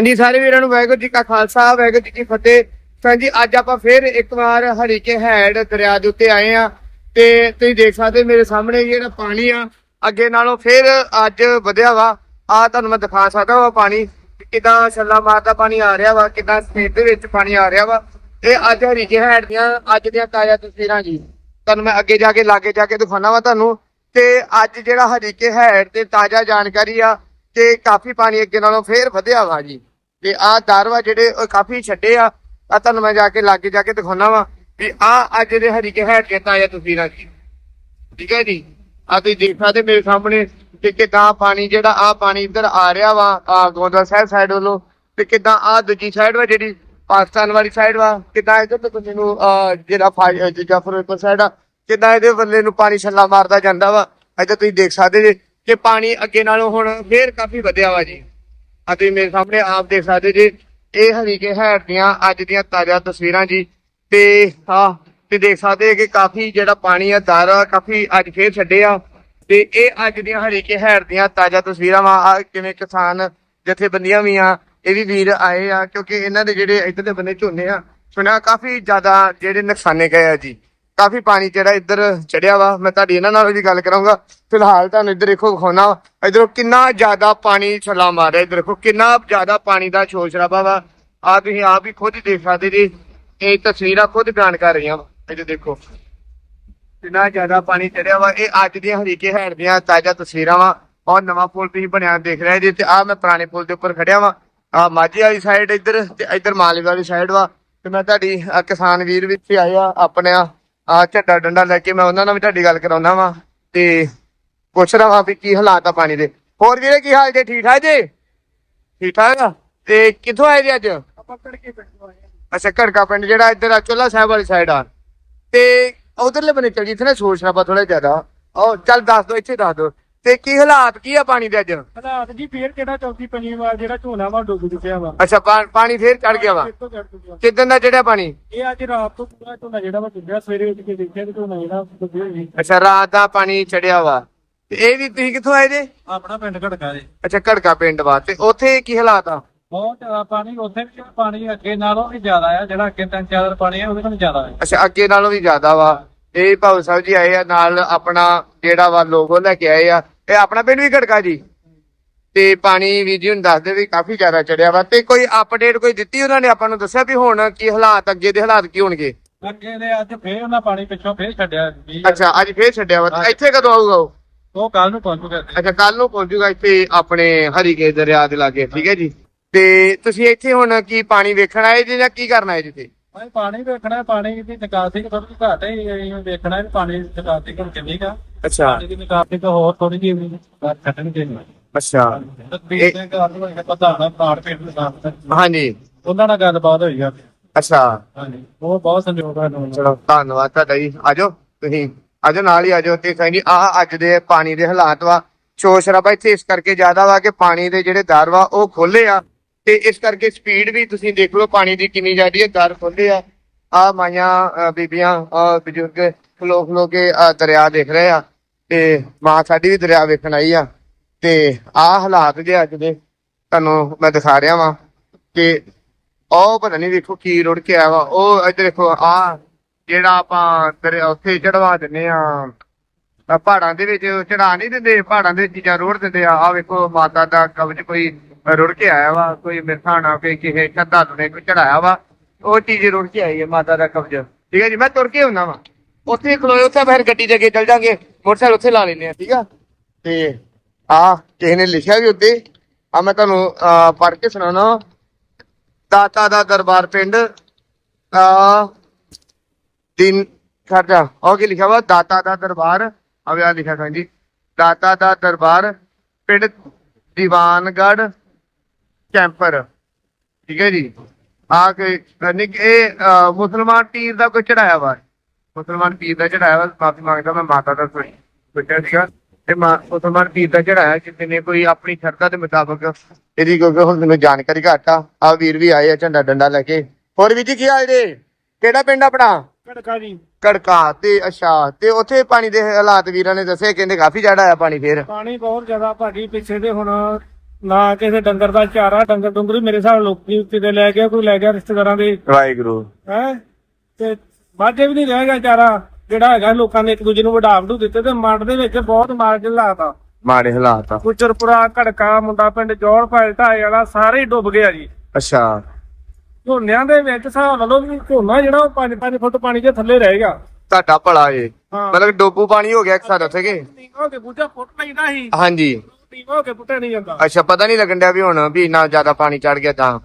ਹਾਂਜੀ, ਸਾਰੇ ਵੀਰਾਂ ਨੂੰ ਵਾਹਿਗੁਰੂ ਜੀ ਕਾ ਖਾਲਸਾ, ਵਾਹਿਗੁਰੂ ਜੀ ਕੀ ਫਤਿਹ। ਤਾਂ ਜੀ, ਅੱਜ ਆਪਾਂ ਫਿਰ ਇੱਕ ਵਾਰ ਹਰੀਕੇ ਹੈਡ ਦਰਿਆ ਦੇ ਉੱਤੇ ਆਏ ਆ ਤੇ ਤੁਸੀਂ ਦੇਖ ਸਕਦੇ ਮੇਰੇ ਸਾਹਮਣੇ ਜਿਹੜਾ ਪਾਣੀ ਆ, ਅੱਗੇ ਨਾਲੋਂ ਫਿਰ ਅੱਜ ਵਧਿਆ ਵਾ। ਆ ਤੁਹਾਨੂੰ ਮੈਂ ਦਿਖਾ ਸਕਦਾ ਵਾ ਪਾਣੀ ਕਿਦਾਂ ਛੱਲਾ ਮਾਰਦਾ ਪਾਣੀ ਆ ਰਿਹਾ ਵਾ, ਕਿਦਾਂ ਸਪੀਡ ਦੇ ਵਿੱਚ ਪਾਣੀ ਆ ਰਿਹਾ ਵਾ। ਇਹ ਅੱਜ ਹਰੀਕੇ ਹੈਡ ਦੀਆਂ, ਅੱਜ ਦੀਆਂ ਤਾਜ਼ਾ ਤਸਵੀਰਾਂ ਜੀ। ਤੁਹਾਨੂੰ ਮੈਂ ਅੱਗੇ ਜਾ ਕੇ, ਲਾਗੇ ਜਾ ਕੇ ਦਿਖਾਉਣਾ ਵਾ ਤੁਹਾਨੂੰ। ਤੇ ਅੱਜ ਜਿਹੜਾ ਹਰੀਕੇ ਹੈਡ ਤੇ ਤਾਜ਼ਾ ਜਾਣਕਾਰੀ ਆ ਕਿ ਕਾਫੀ ਪਾਣੀ ਅੱਗੇ ਨਾਲੋਂ ਫੇਰ ਵਧਿਆ ਵਾ ਜੀ। ਤੇ ਆ ਦਾਰਵਾ ਜਿਹੜੇ ਉਹ ਕਾਫੀ ਛੱਡੇ ਆ ਆ ਤੁਹਾਨੂੰ ਮੈਂ ਜਾ ਕੇ ਲਾਗੇ ਜਾ ਕੇ ਦਿਖਾਉਣਾ ਵਾ ਵੀ ਆ ਅੱਜ ਦੇ ਹਰੀਕੇ ਹੈਡ ਕੇ ਤਾਜ਼ਾ ਤਸਵੀਰਾਂ ਜੀ ਠੀਕ ਹੈ ਜੀ? ਆ ਤੁਸੀਂ ਦੇਖ ਸਕਦੇ ਮੇਰੇ ਸਾਹਮਣੇ ਤੇ ਕਿਦਾਂ ਪਾਣੀ ਜਿਹੜਾ ਆ ਪਾਣੀ ਇੱਧਰ ਆ ਰਿਹਾ ਵਾ ਆ ਗੋਂਦਵਾਲ ਸਾਹਿਬ ਸਾਈਡ ਵੱਲੋਂ ਤੇ ਕਿਦਾਂ ਆ ਦੂਜੀ ਸਾਈਡ ਵਾ ਜਿਹੜੀ ਪਾਕਿਸਤਾਨ ਵਾਲੀ ਸਾਈਡ ਵਾ, ਕਿਦਾਂ ਇੱਧਰ ਤੋਂ ਤੁਸੀਂ ਨੂੰ ਜਿਹੜਾ ਫਾ- ਸਾਈਡ ਆ, ਕਿਦਾਂ ਇਹਦੇ ਵੱਲੇ ਨੂੰ ਪਾਣੀ ਛੱਲਾ ਮਾਰਦਾ ਜਾਂਦਾ ਵਾ, ਇੱਧਰ ਤੁਸੀਂ ਦੇਖ ਸਕਦੇ ਜੇ ਕਿ ਪਾਣੀ ਅੱਗੇ ਨਾਲੋਂ ਹੁਣ ਫੇਰ ਕਾਫੀ ਵਧਿਆ ਵਾ ਜੀ। ਆ ਤੁਸੀਂ ਮੇਰੇ ਸਾਹਮਣੇ ਆਪ ਦੇਖ ਸਕਦੇ ਜੀ, ਇਹ ਹਰੀਕੇ ਹੈਡ ਦੀਆਂ ਅੱਜ ਦੀਆਂ ਤਾਜ਼ਾ ਤਸਵੀਰਾਂ ਜੀ। ਤੇ ਆ ਤੇ ਦੇਖ ਸਕਦੇ ਕਿ ਕਾਫੀ ਜਿਹੜਾ ਪਾਣੀ ਆ, ਦਾਰਾ ਕਾਫੀ ਅੱਜ ਫੇਰ ਛੱਡੇ ਆ। ਤੇ ਇਹ ਅੱਜ ਦੀਆਂ ਹਰੀਕੇ ਹੈਡ ਦੀਆਂ ਤਾਜ਼ਾ ਤਸਵੀਰਾਂ ਵਾ। ਆ ਕਿਵੇਂ ਕਿਸਾਨ ਜਥੇਬੰਦੀਆਂ ਵੀ ਆ, ਇਹ ਵੀ ਵੀਰ ਆਏ ਆ, ਕਿਉਂਕਿ ਇਹਨਾਂ ਦੇ ਜਿਹੜੇ ਇੱਧਰ ਦੇ ਬੰਦੇ ਝੋਨੇ ਆ ਸੁਣਿਆ ਕਾਫੀ ਜ਼ਿਆਦਾ ਜਿਹੜੇ ਨੁਕਸਾਨੇ ਗਏ ਆ ਜੀ। ਕਾਫੀ ਪਾਣੀ ਜਿਹੜਾ ਇੱਧਰ ਚੜਿਆ ਵਾ। ਮੈਂ ਤੁਹਾਡੀ ਇਹਨਾਂ ਨਾਲ ਵੀ ਗੱਲ ਕਰਾਂਗਾ। ਫਿਲਹਾਲ ਤੁਹਾਨੂੰ ਇੱਧਰ ਦੇਖੋ ਵਿਖਾਉਣਾ ਇੱਧਰੋਂ ਕਿੰਨਾ ਜ਼ਿਆਦਾ ਪਾਣੀ ਛਲਾ ਮਾਰ ਰਿਹਾ। ਇੱਧਰ ਦੇਖੋ ਕਿੰਨਾ ਜ਼ਿਆਦਾ ਪਾਣੀ ਦਾ ਸ਼ੋਰ ਸ਼ਰਾਬਾ ਵਾ। ਆ ਤੁਸੀਂ ਆਪ ਹੀ ਖੁਦ ਹੀ ਦੇਖ ਸਕਦੇ ਜੀ। ਇਹ ਤਸਵੀਰਾਂ ਖੁਦ ਬਿਆਨ ਕਰ ਰਹੀਆਂ ਵਾ। ਇੱਧਰ ਦੇਖੋ। ਕਿੰਨਾ ਜ਼ਿਆਦਾ ਪਾਣੀ ਚੜਿਆ ਵਾ। ਇਹ ਅੱਜ ਦੀਆਂ ਹਰੀਕੇ ਹੈਡ ਦੀਆਂ ਤਾਜ਼ਾ ਤਸਵੀਰਾਂ ਵਾ। ਔਰ ਨਵਾਂ ਪੁਲ ਤੁਸੀਂ ਬਣਿਆ ਦੇਖ ਰਹੇ ਜੀ ਤੇ ਆ ਮੈਂ ਪੁਰਾਣੇ ਪੁਲ ਦੇ ਉੱਪਰ ਖੜਿਆ ਵਾ। ਆ ਮਾਝੇ ਵਾਲੀ ਸਾਈਡ ਇੱਧਰ ਤੇ ਇੱਧਰ ਮਾਲਵੇ ਵਾਲੀ ਸਾਈਡ ਵਾ। ਤੇ ਮੈਂ ਤੁਹਾਡੀ ਕਿਸਾਨ ਵੀਰ ਵਿੱਚ ਇੱਥੇ ਆਏ ਆ। ਆਪਣੇ ਆ ਝੱਡਾ ਡੰਡਾ ਲੈ ਕੇ ਮੈਂ ਉਹਨਾਂ ਨਾਲ ਵੀ ਤੁਹਾਡੀ ਗੱਲ ਕਰਾਉਣਾ ਵਾ ਤੇ ਪੁੱਛ ਰਹਾ ਵਾਂ ਵੀ ਕੀ ਹਾਲਾਤ ਆ ਪਾਣੀ ਦੇ। ਹੋਰ ਵੀਰੇ ਕੀ ਹਾਲ ਜੇ? ਠੀਕ ਠਾਕ ਜੀ? ਠੀਕ ਠਾਕ ਆ? ਤੇ ਕਿੱਥੋਂ ਆਏ ਜੀ ਅੱਜ? ਆਪਾਂ ਕੜਕੇ ਪਿੰਡ ਤੋਂ ਆਏ ਅੱਛਾ ਘੜਕਾ ਪਿੰਡ ਜਿਹੜਾ ਇੱਧਰ ਆ ਚੋਲਾ ਸਾਹਿਬ ਵਾਲੀ ਸਾਈਡ ਆ। ਤੇ ਉਧਰਲੇ ਬਨੇ ਚੱਲ ਜੀ ਇੱਥੇ ਨਾ ਸ਼ੋਰ ਸ਼ਰਾਬਾ ਥੋੜਾ ਜ਼ਿਆਦਾ। ਉਹ ਚੱਲ ਦੱਸ ਦੋ ਇੱਥੇ ਦੱਸ ਦੋ ਤੇ ਕੀ ਹਾਲਾਤ ਕੀ ਆ ਪਾਣੀ ਦੇ ਅੱਜ? ਹਾਲਾਤ ਜੀ ਫੇਰ ਕਿਹੜਾ ਚੌਥੀ ਪੰਜਵੀਂ ਵਾਰ ਜਿਹੜਾ ਝੋਨਾ ਵਾ ਡੁੱਬ ਚੁੱਕਿਆ ਵਾ। ਅੱਛਾ ਪਾ- ਪਾਣੀ ਫੇਰ ਚੜ ਗਿਆ ਵਾ? ਚੜ੍ਹ ਚੁੱਕਿਆ। ਕਿਦਾਂ ਦਾ ਚੜਿਆ ਪਾਣੀ? ਇਹ ਅੱਜ ਰਾਤ ਤੋਂ ਪੂਰਾ ਝੋਨਾ ਜਿਹੜਾ ਵਾ ਡੁੱਬਿਆ ਸਵੇਰੇ ਉੱਠ ਕੇ ਦੇਖਿਆ ਤੇ ਝੋਨਾ ਜਿਹੜਾ ਡੁੱਬਿਆ ਹੀ ਨਹੀਂ। ਅੱਛਾ ਰਾਤ ਦਾ ਪਾਣੀ ਚੜਿਆ ਵਾ। ਤੇ ਇਹ ਵੀ ਤੁਸੀਂ ਕਿੱਥੋਂ ਆਏ ਜੇ? ਆਪਣਾ ਪਿੰਡ ਘੜਕਾ ਜੀ। ਅੱਛਾ ਘੜਕਾ ਪਿੰਡ ਵਾ। ਤੇ ਉੱਥੇ ਕੀ ਹਾਲਾਤ ਆ? ਬਹੁਤ ਜ਼ਿਆਦਾ ਪਾਣੀ ਉੱਥੇ ਵੀ ਪਾਣੀ ਅੱਗੇ ਨਾਲੋਂ ਵੀ ਜ਼ਿਆਦਾ ਆ ਜਿਹੜਾ ਅੱਗੇ ਤਿੰਨ ਚਾਰ ਦਿਨ ਪਾਣੀ ਆ ਉਹਦੇ ਨਾਲੋਂ ਜ਼ਿਆਦਾ ਆ। ਅੱਛਾ ਅੱਗੇ ਨਾਲੋਂ ਵੀ ਜ਼ਿਆਦਾ ਵਾ। ਇਹ ਭਾਉ ਸਾਹਿਬ ਜੀ ਆਏ ਆ ਨਾਲ ਆਪਣਾ ਜਿਹੜਾ ਵਾ ਲੋਗੋ ਲੈ ਕੇ ਆਏ ਆ। ਇਹ ਆਪਣਾ ਪਿੰਡ ਵੀ ਘੜਕਾ ਜੀ। ਤੇ ਪਾਣੀ ਵੀ ਜੀ ਹੁਣ ਦੱਸਦੇ ਵੀ ਕਾਫੀ ਜ਼ਿਆਦਾ ਚੜਿਆ ਵਾ। ਤੇ ਕੋਈ ਅਪਡੇਟ ਕੋਈ ਦਿੱਤੀ ਉਹਨਾਂ ਨੇ? ਆਪਾਂ ਨੂੰ ਦੱਸਿਆ ਵੀ ਹੁਣ ਕੀ ਹਾਲਾਤ ਅੱਗੇ ਦੇ ਹਾਲਾਤ ਕੀ ਹੋਣਗੇ? ਅੱਗੇ ਦੇ ਅੱਜ ਫੇਰ ਉਹਨਾਂ ਪਾਣੀ ਪਿੱਛੋਂ ਫੇਰ ਛੱਡਿਆ। ਵੀਹ ਅੱਛਾ ਅੱਜ ਫੇਰ ਛੱਡਿਆ ਵਾ। ਤੇ ਇੱਥੇ ਕਦੋਂ ਆਊਗਾ ਉਹ? ਉਹ ਕੱਲ ਨੂੰ ਪਹੁੰਚੂਗਾ ਅੱਛਾ ਕੱਲ ਨੂੰ ਪਹੁੰਚੂਗਾ ਇੱਥੇ ਆਪਣੇ ਹਰੀਕੇ ਦਰਿਆ ਦੇ ਲਾਗੇ ਠੀਕ ਹੈ ਜੀ। ਤੇ ਤੁਸੀਂ ਇੱਥੇ ਹੁਣ ਕੀ ਪਾਣੀ ਵੇਖਣ ਆਏ ਜੀ ਜਾਂ ਕੀ ਕਰਨ ਆਏ ਜੀ ਇੱਥੇ? ਭਾਈ ਪਾਣੀ ਵੇਖਣਾ ਪਾਣੀ ਦੀ ਨਿਕਾਸੀ ਥੋੜੀ ਘੱਟ ਹੈ ਇਹ ਵੇਖਣਾ ਵੀ ਪਾਣੀ ਦੀ ਨਿਕਾਸੀ ਹੁਣ ਕਿੰਨੀ ਕਾ ਅੱਛਾ। ਪਾਣੀ ਦੀ ਨਿਕਾਸੀ ਤਾਂ ਹੋਰ ਥੋੜੀ ਜਿਹੀ ਛੱਡਣ ਦੇ ਅੱਛਾ। ਤਕਰੀਰ ਦੇ ਗੱਲ ਹੋਏਗਾ ਪਤਾ ਨਾ ਪਾੜ ਪਿੰਡ ਦੇ ਸਾਥ ਹਾਂਜੀ। ਉਹਨਾਂ ਨਾਲ ਗੱਲਬਾਤ ਹੋਈ ਆ। ਅੱਛਾ। ਹਾਂਜੀ। ਉਹ ਬਹੁਤ ਸੰਯੋਗ ਹੈ ਨੂੰ ਚਲੋ ਧੰਨਵਾਦ ਤੁਹਾਡਾ ਜੀ। ਆਜੋ ਤੁਸੀਂ। ਆਜੋ ਨਾਲ ਹੀ ਆਜੋ ਤੇ ਕਹਿੰਦੀ ਆ ਅੱਜ ਦੇ ਪਾਣੀ ਦੇ ਹਾਲਾਤ ਵਾ। ਸ਼ੋਰ ਸ਼ਰਾਬਾ ਇੱਥੇ ਇਸ ਕਰਕੇ ਜ਼ਿਆਦਾ ਵਾ ਕਿ ਪਾਣੀ ਦੇ ਜਿਹੜੇ ਦਰ ਵਾ ਉਹ ਖੋਲੇ ਆ। ਤੇ ਇਸ ਕਰਕੇ ਸਪੀਡ ਵੀ ਤੁਸੀਂ ਦੇਖ ਲਓ, ਪਾਣੀ ਦੀ ਕਿੰਨੀ ਜ਼ਿਆਦੀ ਹੈ ਦਰ ਖੋਲੇ ਆ। ਆ ਮਾਈਆਂ ਬੀਬੀਆਂ ਆ ਬਜ਼ੁਰਗ ਖਲੋ ਖਲੋ ਕੇ ਦਰਿਆ ਦੇਖ ਰਹੇ ਆ ਤੇ ਮਾਂ ਸਾਡੀ ਵੀ ਦਰਿਆ ਵੇਖਣ ਆਈ ਆ ਤੇ ਆ ਹਾਲਾਤ ਜੇ ਅੱਜ ਦੇ ਤੁਹਾਨੂੰ ਮੈਂ ਦਿਖਾ ਰਿਹਾ ਵਾਂ ਕਿ ਉਹ ਪਤਾ ਨਹੀਂ ਵੇਖੋ ਕੀ ਰੁੜ ਕੇ ਆਇਆ ਵਾ। ਉਹ ਇੱਧਰ ਦੇਖੋ ਆ ਜਿਹੜਾ ਆਪਾਂ ਦਰਿਆ ਉੱਥੇ ਚੜਵਾ ਦਿੰਨੇ ਆ ਆ ਪਹਾੜਾਂ ਦੇ ਵਿੱਚ ਚੜਾ ਨਹੀਂ ਦਿੰਦੇ, ਪਹਾੜਾਂ ਦੇ ਚੀਜ਼ਾਂ ਰੋੜ ਦਿੰਦੇ ਆ। ਆ ਵੇਖੋ ਮਾਤਾ ਦਾ ਕਬਜ ਕੋਈ ਰੁੜ ਕੇ ਆਇਆ ਵਾ, ਕੋਈ ਮਿਰਖਾਣਾ ਕੋਈ ਕਿਸੇ ਸ਼ਰਧਾਲੂ ਨੇ ਕੋਈ ਚੜਾਇਆ ਵਾ, ਉਹ ਚੀਜ਼ ਰੁੜ ਕੇ ਆਈ ਹੈ ਮਾਤਾ ਦਾ ਕਬਜ਼ਾ। ਠੀਕ ਹੈ ਜੀ, ਮੈਂ ਤੁਰ ਕੇ ਹੁੰਦਾ ਵਾ। ਉੱਥੇ ਖਲੋਏ ਉੱਥੇ ਫਿਰ ਗੱਡੀ ਦੇ ਅੱਗੇ ਚੱਲ ਜਾਾਂਗੇ, ਮੋਟਰਸਾਈਕਲ ਉੱਥੇ ਲਾ ਲੈਨੇ ਆ ਠੀਕ ਆ? ਤੇ ਆ ਕਿਸੇ ਨੇ ਲਿਖਿਆ ਵੀ ਉੱਤੇ, ਆ ਮੈਂ ਤੁਹਾਨੂੰ ਪੜ੍ਹ ਕੇ ਸੁਣਾਉਣਾ ਦਾਤਾ ਦਾ ਦਰਬਾਰ ਪਿੰਡ, ਆ, ਦਿਨ, ਖਰਚਾ ਉਹ ਕੀ ਲਿਖਿਆ ਵਾ? ਦਾਤਾ ਦਾ ਦਰਬਾਰ ਅਵੇ ਆ ਲਿਖਿਆ ਹਾਂਜੀ ਦਾਤਾ ਦਾ ਦਰਬਾਰ, ਪਿੰਡ ਦੀਵਾਨਗੜ ਕੈਂਪਰ। ਠੀਕ ਹੈ ਜੀ? ਆ ਕੇ ਯਾਨੀ ਕਿ ਇਹ ਅਹ, ਮੁਸਲਮਾਨ ਪੀਰ ਦਾ ਕੋਈ ਚੜਾਇਆ ਵਾ? ਮੁਸਲਮਾਨ ਪੀਰ ਦਾ ਚੜਾਇਆ ਵਾ? ਮਾਫੀ ਮੰਗਦਾ ਮੈਂ ਮਾਤਾ ਦਾ ਸੁਣੀ ਬੇਟਾ ਸੀਗਾ। ਤੇ ਮਾ- ਮੁਸਲਮਾਨ ਪੀਰ ਦਾ ਚੜਾਇਆ ਕਿਸੇ ਨੇ ਕੋਈ ਆਪਣੀ ਸ਼ਰਧਾ ਦੇ ਮੁਤਾਬਕ। ਇਹਦੀ ਕਿਉਂਕਿ ਹੁਣ ਮੈਨੂੰ ਜਾਣਕਾਰੀ ਘੱਟ ਆ। ਆ ਵੀਰ ਵੀ ਆਏ ਆ ਝੰਡਾ ਡੰਡਾ ਲੈ ਕੇ। ਹੋਰ ਵੀ ਜੀ ਕੀ ਹਾਲ ਜੇ? ਕਿਹੜਾ ਪਿੰਡ ਆਪਣਾ? ਘੜਕਾ ਜੀ। ਕੜਕਾ ਤੇ ਅੱਛਾ। ਤੇ ਉੱਥੇ ਪਾਣੀ ਦੇ ਹਾਲਾਤ ਵੀਰਾਂ ਨੇ ਦੱਸੇ ਕਹਿੰਦੇ ਕਾਫੀ ਜ਼ਿਆਦਾ ਆਇਆ ਪਾਣੀ ਫੇਰ। ਪਾਣੀ ਬਹੁਤ ਜ਼ਿਆਦਾ ਭਾਜੀ ਪਿੱਛੇ ਦੇ ਹੁਣ ਨਾ ਕਿਸੇ ਡੰਗਰ ਦਾ ਚਾਰਾ ਡੰਗਰ ਡੁੰਗਰ ਮੇਰੇ ਹਿਸਾਬ ਲੋਕੀ ਕਿਤੇ ਲੈ ਗਿਆ ਕੋਈ ਲੈ ਗਿਆ ਰਿਸ਼ਤੇਦਾਰਾਂ ਦੇ। ਵਾਹਿਗੁਰੂ। ਹੈ? ਤੇ ਬਾਜੇ ਵੀ ਨਹੀਂ ਰਹਿ ਗਿਆ ਚਾਰਾ ਜਿਹੜਾ ਹੈਗਾ ਲੋਕਾਂ ਨੇ ਇੱਕ ਦੂਜੇ ਨੂੰ ਵਡਾ ਵਡੂ ਦਿੱਤੇ ਤੇ ਮੰਡ ਦੇ ਵਿੱਚ ਬਹੁਤ ਮਾਰ ਕੇ ਲਾਤਾ ਮਾੜੇ ਹਾਲਾਤ ਆ। ਗੁਜਰਪੁਰਾ ਘੜਕਾ ਮੁੰਡਾ ਪਿੰਡ ਜੋੜ ਫਾਇਲ ਢਾਏ ਵਾਲਾ ਸਾਰੇ ਹੀ ਡੁੱਬ ਗਿਆ ਜੀ। ਅੱਛਾ। ਝੋਨਿਆਂ ਦੇ ਵਿੱਚ ਹਿਸਾਬ ਲਓ ਵੀ ਝੋਨਾ ਜਿਹੜਾ ਉਹ 5-5 ਫੁੱਟ ਪਾਣੀ ਦੇ ਥੱਲੇ ਰਹੇਗਾ ਤੁਹਾਡਾ ਭਲਾ ਏ। ਹਾਂ। ਮਤਲਬ ਡੋਬੂ ਪਾਣੀ ਹੋ ਗਿਆ ਇੱਕ ਸਾਡੇ ਉੱਥੇ ਕਿ? ਫੁੱਟ ਸੀ। ਹਾਂਜੀ। ਨੀਵਾਂ ਹੋ ਕੇ ਪੁੱਟਿਆ ਨਹੀਂ ਜਾਂਦਾ। ਅੱਛਾ ਪਤਾ ਨਹੀਂ ਲੱਗਣ ਡਿਆ ਵੀ ਹੁਣ ਵੀ ਇੰਨਾ ਜ਼ਿਆਦਾ ਪਾਣੀ ਚੜ ਗਿਆ ਤਾਂ।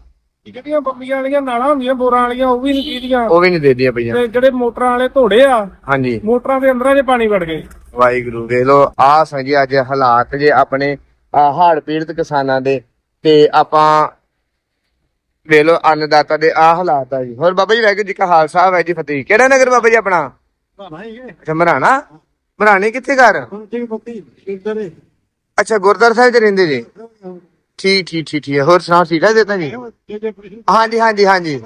ਜਿਹੜੀਆਂ ਬੰਬੀਆਂ ਵਾਲੀਆਂ ਨਾਲਾਂ ਹੁੰਦੀਆਂ ਬੋਰਾਂ ਵਾਲੀਆਂ ਉਹ ਵੀ ਨਹੀਂ ਕੀਦੀਆਂ ਉਹ ਵੀ ਨਹੀਂ ਦੇਦੀਆਂ ਪਈਆਂ। ਤੇ ਜਿਹੜੇ ਮੋਟਰਾਂ ਵਾਲੇ ਘੋੜੇ ਆ ਹਾਂਜੀ। ਮੋਟਰਾਂ ਦੇ ਅੰਦਰਾਂ 'ਚ ਪਾਣੀ ਵੜ ਗਏ। ਵਾਹਿਗੁਰੂ ਵੇਖ ਲੋ ਆ ਸੰਜੀ ਅੱਜ ਹਾਲਾਤ ਜੇ ਆਪਣੇ ਹੜ੍ਹ ਪੀੜਤ ਕਿਸਾਨਾਂ ਦੇ ਤੇ ਆਪਾਂ ਵੇਖ ਲੋ ਅੰਨਦਾਤਾ ਦੇ ਆ ਹਾਲਾਤ ਆ ਜੀ। ਹੋਰ ਬਾਬਾ ਜੀ ਵਾਹਿਗੁਰੂ ਜੀ ਕਾ ਖਾਲਸਾ ਵਾਹਿਗੁਰੂ ਜੀ ਫਤਿਹ। ਕਿਹੜਾ ਨਗਰ ਬਾਬਾ ਜੀ ਆਪਣਾ? ਅੱਛਾ ਮਰਾਣਾ? ਮਰਾਣੇ ਕਿੱਥੇ ਘਰ? ਅੱਛਾ, ਗੁਰਦੁਆਰਾ ਸਾਹਿਬ ਚ ਰਹਿੰਦੇ ਜੀ? ਠੀਕ ਠੀਕ ਠੀਕ ਠੀਕ ਹੋਰ ਸੁਣਾਓ, ਠੀਕ ਹੈ ਦੇਤਾ ਜੀ? ਹਾਂਜੀ ਹਾਂਜੀ ਹਾਂਜੀ।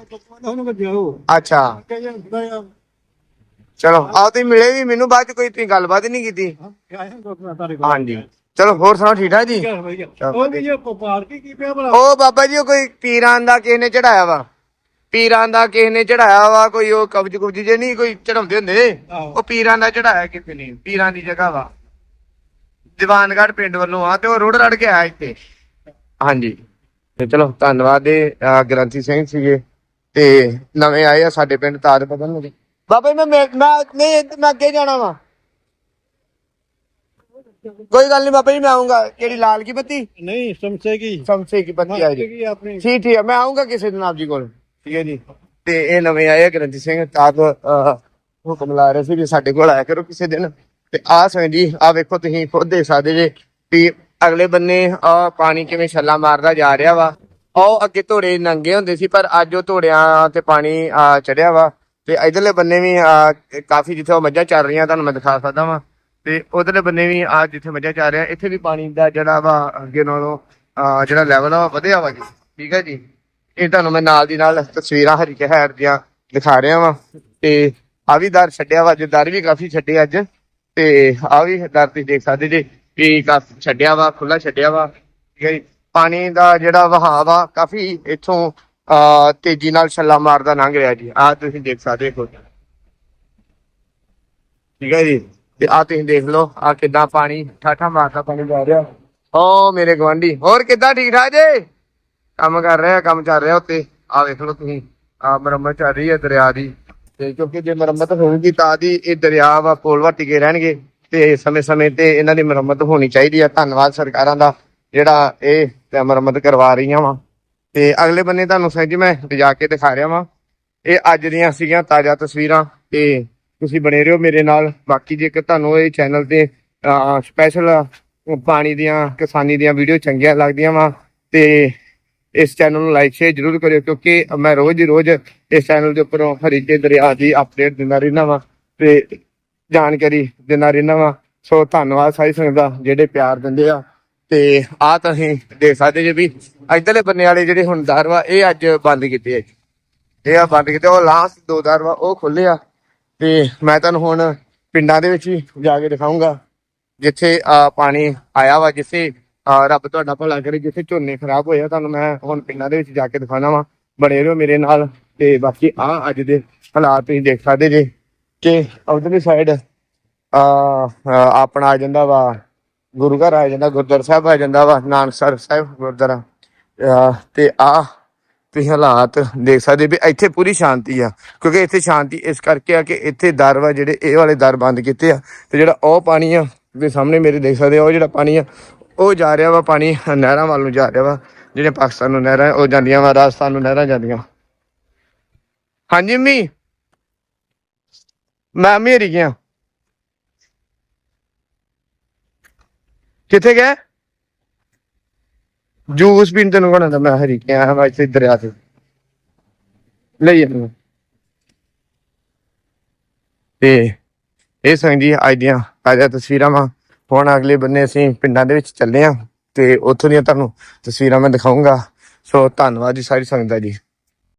ਅੱਛਾ। ਚਲੋ ਆਓ ਤੁਸੀਂ ਮਿਲੇ ਵੀ, ਮੈਨੂੰ ਬਾਅਦ ਚ ਕੋਈ ਤੁਸੀਂ ਗੱਲਬਾਤ ਹੀ ਨਹੀਂ ਕੀਤੀ। ਹਾਂਜੀ। ਚਲੋ, ਹੋਰ ਸੁਣਾਓ, ਠੀਕ ਠਾਕ ਜੀ? ਉਹ ਬਾਬਾ ਜੀ, ਉਹ ਕੋਈ ਪੀਰਾਂ ਦਾ ਕਿਸੇ ਨੇ ਚੜਾਇਆ ਵਾ। ਪੀਰਾਂ ਦਾ ਕਿਸੇ ਨੇ ਚੜਾਇਆ ਵਾ, ਕੋਈ ਉਹ ਕਬਜ ਕੁਬਜ ਜੇ ਨਹੀਂ, ਕੋਈ ਚੜਾਉਂਦੇ ਹੁੰਦੇ। ਉਹ ਪੀਰਾਂ ਦਾ ਚੜਾਇਆ ਕਿਸੇ ਨੇ, ਪੀਰਾਂ ਦੀ ਜਗ੍ਹਾ ਵਾ। ਦੀਵਾਨਗੜ੍ਹ ਪਿੰਡ ਵੱਲੋਂ ਆ ਤੇ ਉਹ ਰੋੜ ਰੜ ਕੇ ਆਇਆ ਇੱਥੇ। ਹਾਂਜੀ। ਤੇ ਚਲੋ ਧੰਨਵਾਦ ਦੇ ਗ੍ਰੰਥੀ ਸਿੰਘ ਸੀਗੇ। ਤੇ ਨਵੇਂ ਆਏ ਆ ਸਾਡੇ ਪਿੰਡ ਤਾਜ ਬਦਲ ਨੂੰ ਬਾਬਾ ਜੀ ਮੈਂ ਮੈਂ ਮੈਂ- ਨਹੀਂ ਮੈਂ ਅੱਗੇ ਜਾਣਾ ਵਾ। ਕੋਈ ਗੱਲ ਨਹੀਂ ਬਾਬਾ ਜੀ ਮੈਂ ਆਉਂਗਾ ਕਿਹੜੀ ਲਾਲ ਕੀ ਬੱਤੀ? ਨਹੀਂ ਸਮਸੇ ਕੀ। ਸਮਸੇ ਕੀ ਬੱਤੀ ਆ ਜੀ। ਕੀ ਆਪਣੀ? ਠੀਕ ਠੀਕ ਹੈ ਮੈਂ ਆਉਂਗਾ ਕਿਸੇ ਦਿਨ ਆਪ ਜੀ ਕੋਲ। ਠੀਕ ਹੈ ਜੀ। ਤੇ ਇਹ ਨਵੇਂ ਆਏ ਆ ਗ੍ਰੰਥੀ ਸਿੰਘ ਤਾਜ ਅਹ, ਹੁਕਮ ਲਾ ਰਹੇ ਸੀ ਵੀ ਸਾਡੇ ਕੋਲ ਆਇਆ ਕਰੋ ਕਿਸੇ ਦਿਨ। ਤੇ ਆਹ ਸਿੰਘ ਜੀ ਆ ਵੇਖੋ ਤੁਸੀਂ ਖੁਦ ਦੇਖ ਸਕਦੇ ਜੇ ਵੀ ਅਗਲੇ ਬੰਨੇ ਆ ਪਾਣੀ ਕਿਵੇਂ ਛੱਲਾ ਮਾਰਦਾ ਜਾ ਰਿਹਾ ਵਾ। ਉਹ ਅੱਗੇ ਧੋੜੇ ਨੰਗੇ ਹੁੰਦੇ ਸੀ ਪਰ ਅੱਜ ਉਹ ਧੋੜਿਆਂ ਤੇ ਪਾਣੀ ਚੜਿਆ ਵਾ। ਤੇ ਇਧਰਲੇ ਬੰਨੇ ਵੀ ਆ, ਕਾਫੀ ਜਿੱਥੇ ਉਹ ਮੱਝਾਂ ਚੱਲ ਰਹੀਆਂ ਤੁਹਾਨੂੰ ਮੈਂ ਦਿਖਾ ਸਕਦਾ ਵਾਂ। ਤੇ ਉਧਰਲੇ ਬੰਨੇ ਵੀ ਆ ਜਿੱਥੇ ਮੱਝਾਂ ਚੱਲ ਰਿਹਾ ਇੱਥੇ ਵੀ ਪਾਣੀ ਦਾ ਜਿਹੜਾ ਵਾ ਅੱਗੇ ਨਾਲੋਂ ਜਿਹੜਾ ਲੈਵਲ ਆ ਉਹ ਵਧਿਆ ਵਾ ਜੀ। ਠੀਕ ਹੈ ਜੀ? ਇਹ ਤੁਹਾਨੂੰ ਮੈਂ ਨਾਲ ਦੀ ਨਾਲ ਤਸਵੀਰਾਂ ਹਰੀਕੇ ਹੈਰ ਦੀਆਂ ਦਿਖਾ ਰਿਹਾ ਵਾਂ। ਤੇ ਆ ਵੀ ਦਰ ਛੱਡਿਆ ਵਾ ਅੱਜ ਦਰ ਵੀ ਕਾਫੀ ਛੱਡੇ ਅੱਜ। ਤੇ ਆ ਵੀ ਦਰ ਤੁਸੀਂ ਦੇਖ ਸਕਦੇ ਜੀ ਵੀ ਕਾਫੀ ਛੱਡਿਆ ਵਾ ਖੁੱਲਾ ਛੱਡਿਆ ਵਾ, ਠੀਕ ਹੈ ਜੀ। ਪਾਣੀ ਦਾ ਜਿਹੜਾ ਵਹਾਅ ਆ ਕਾਫੀ ਇੱਥੋਂ ਆ ਤੇਜ਼ੀ ਨਾਲ ਛੱਲਾ ਮਾਰਦਾ ਲੰਘ ਰਿਹਾ ਜੀ। ਆ ਤੁਸੀਂ ਦੇਖ ਸਕਦੇ ਹੋ ਠੀਕ ਹੈ ਜੀ। ਤੇ ਆ ਤੁਸੀਂ ਦੇਖ ਲਓ ਆ ਕਿਦਾਂ ਪਾਣੀ, ਠਾਠਾ ਮਾਰਦਾ ਪਾਣੀ ਜਾ ਰਿਹਾ। ਓ ਮੇਰੇ ਗਵਾਂਢੀ ਹੋਰ ਕਿੱਦਾਂ ਠੀਕ ਠਾਕ ਜੇ? ਕੰਮ ਕਰ ਰਿਹਾ, ਕੰਮ ਚੱਲ ਰਿਹਾ ਉੱਤੇ ਆ ਵੇਖ ਲਓ ਤੁਸੀਂ ਆ ਮੁਰੰਮਤ ਚੱਲ ਰਹੀ ਹੈ ਦਰਿਆ ਦੀ। ਤੇ ਕਿਉਂਕਿ ਜੇ ਮੁਰੰਮਤ ਹੋਊਗੀ ਤਾਂ ਦੀ ਇਹ ਦਰਿਆ ਵਾ, ਪੁਲ ਵਾ ਟਿਕੇ ਰਹਿਣਗੇ ਤੇ ਸਮੇਂ-ਸਮੇਂ ਤੇ ਇਹਨਾਂ ਦੀ ਮੁਰੰਮਤ ਹੋਣੀ ਚਾਹੀਦੀ ਹੈ ਧੰਨਵਾਦ ਸਰਕਾਰਾਂ ਦਾ ਜਿਹੜਾ ਇਹ ਤੇ ਮੁਰੰਮਤ ਕਰਵਾ ਰਹੀਆਂ ਵਾ। ਤੇ ਅਗਲੇ ਬੰਨੇ ਤੁਹਾਨੂੰ ਸਹਿਜ ਮੈਂ ਲਿਜਾ ਕੇ ਦਿਖਾ ਰਿਹਾ ਵਾਂ। ਇਹ ਅੱਜ ਦੀਆਂ ਸੀਗੀਆਂ ਤਾਜ਼ਾ ਤਸਵੀਰਾਂ ਤੇ ਤੁਸੀਂ ਬਣੇ ਰਹੋ ਮੇਰੇ ਨਾਲ। ਬਾਕੀ ਜੇਕਰ ਤੁਹਾਨੂੰ ਇਹ ਚੈਨਲ ਤੇ ਸਪੈਸ਼ਲ ਪਾਣੀ ਦੀਆਂ, ਕਿਸਾਨੀ ਦੀਆਂ ਵੀਡੀਓ ਚੰਗੀਆਂ ਲੱਗਦੀਆਂ ਵਾ ਤੇ ਇਸ ਚੈਨਲ ਨੂੰ ਲਾਈਕ ਸ਼ੇਅਰ ਜਰੂਰ ਕਰਿਓ ਕਿਉਂਕਿ ਮੈਂ ਰੋਜ਼ ਹੀ ਰੋਜ਼ ਇਸ ਚੈਨਲ ਦੇ ਉੱਪਰੋਂ ਹਰੀਕੇ ਦਰਿਆ ਦੀ ਅਪਡੇਟ ਦਿੰਦਾ ਰਹਿਣਾ ਵਾ ਤੇ ਜਾਣਕਾਰੀ ਦਿੰਦਾ ਰਹਿਣਾ ਵਾ। ਸੋ ਧੰਨਵਾਦ ਸਾਰੀ ਸੰਗਤ ਦਾ ਜਿਹੜੇ ਪਿਆਰ ਦਿੰਦੇ ਆ। ਤੇ ਆ ਤੁਸੀਂ ਦੇਖ ਸਕਦੇ ਜੇ ਵੀ ਇੱਧਰਲੇ ਬੰਨੇ ਵਾਲੇ ਜਿਹੜੇ ਹੁਣ ਦਰ ਵਾ, ਇਹ ਅੱਜ ਬੰਦ ਕੀਤੇ ਆ ਜੀ। ਇਹ ਆ ਬੰਦ ਕੀਤੇ, ਉਹ ਲਾਸਟ ਦੋ ਦਰਵਾ ਉਹ ਖੁੱਲੇ ਆ। ਤੇ ਮੈਂ ਤੁਹਾਨੂੰ ਹੁਣ ਪਿੰਡਾਂ ਦੇ ਵਿੱਚ ਹੀ ਜਾ ਕੇ ਦਿਖਾਉਂਗਾ ਜਿੱਥੇ ਆ ਪਾਣੀ ਆਇਆ ਵਾ, ਜਿੱਥੇ ਆ ਰੱਬ ਤੁਹਾਡਾ ਭਲਾ ਕਰੇ, ਜਿੱਥੇ ਝੋਨੇ ਖਰਾਬ ਹੋਏ ਆ, ਤੁਹਾਨੂੰ ਮੈਂ ਹੁਣ ਪਿੰਡਾਂ ਦੇ ਵਿੱਚ ਜਾ ਕੇ ਦਿਖਾਣਾ ਵਾ। ਬਣੇ ਰਹੋ ਮੇਰੇ ਨਾਲ ਤੇ ਬਾਕੀ ਆ ਅੱਜ ਦੇ ਹਾਲਾਤ ਤੁਸੀਂ ਦੇਖ ਸਕਦੇ ਜੇ ਕਿ ਉਧਰਲੀ ਸਾਈਡ ਆ ਆਪਣਾ ਆ ਜਾਂਦਾ ਵਾ, ਗੁਰੂ ਘਰ ਆ ਜਾਂਦਾ, ਗੁਰਦੁਆਰਾ ਸਾਹਿਬ ਆ ਜਾਂਦਾ ਵਾ ਨਾਨਕਸਰ ਸਾਹਿਬ ਗੁਰਦੁਆਰਾ। ਅਹ ਤੇ ਆ ਤੁਸੀਂ ਹਾਲਾਤ ਦੇਖ ਸਕਦੇ ਵੀ ਇੱਥੇ ਪੂਰੀ ਸ਼ਾਂਤੀ ਆ, ਕਿਉਂਕਿ ਇੱਥੇ ਸ਼ਾਂਤੀ ਇਸ ਕਰਕੇ ਆ ਕਿ ਇੱਥੇ ਦਰ ਵਾ ਜਿਹੜੇ ਇਹ ਵਾਲੇ ਦਰ ਬੰਦ ਕੀਤੇ ਆ, ਤੇ ਜਿਹੜਾ ਉਹ ਪਾਣੀ ਆ ਦੇ ਸਾਹਮਣੇ ਮੇਰੇ ਦੇਖ ਸਕਦੇ ਆ, ਉਹ ਜਿਹੜਾ ਪਾਣੀ ਆ ਉਹ ਜਾ ਰਿਹਾ ਵਾ ਪਾਣੀ, ਨਹਿਰਾਂ ਵੱਲ ਨੂੰ ਜਾ ਰਿਹਾ ਵਾ, ਜਿਹੜੇ ਪਾਕਿਸਤਾਨ ਨੂੰ ਨਹਿਰਾਂ, ਉਹ ਜਾਂਦੀਆਂ ਵਾ, ਰਾਜਸਥਾਨ ਨੂੰ ਨਹਿਰਾਂ ਜਾਂਦੀਆਂ ਹਾਂਜੀ ਮੰਮੀ? ਮੈਂ ਮੇਰੀ ਗਿਆ। ਕਿੱਥੇ ਗਏ ਜੂਸ ਪੀਣ ਤੈਨੂੰ ਕੋਣਾ ਮੈਂ ਹਰੀ ਗਿਆ ਆਇਆ ਮੈਂ ਇੱਥੇ ਦਰਿਆ ਤੇ। ਲਈ ਇਹਨੂੰ। ਤੇ ਇਹ ਸੰਗ ਜੀ, ਅੱਜ ਦੀਆਂ ਤਾਜ਼ਾ ਤਸਵੀਰਾਂ ਵਾ। ਹੁਣ ਅਗਲੇ ਬੰਨੇ ਅਸੀਂ ਪਿੰਡਾਂ ਦੇ ਵਿੱਚ ਚੱਲੇ ਆ ਤੇ ਉੱਥੋਂ ਦੀਆਂ ਤੁਹਾਨੂੰ ਤਸਵੀਰਾਂ ਮੈਂ ਦਿਖਾਉਂਗਾ ਸੋ ਧੰਨਵਾਦ ਜੀ ਸਾਰੀ ਸੰਗਤ ਦਾ ਜੀ।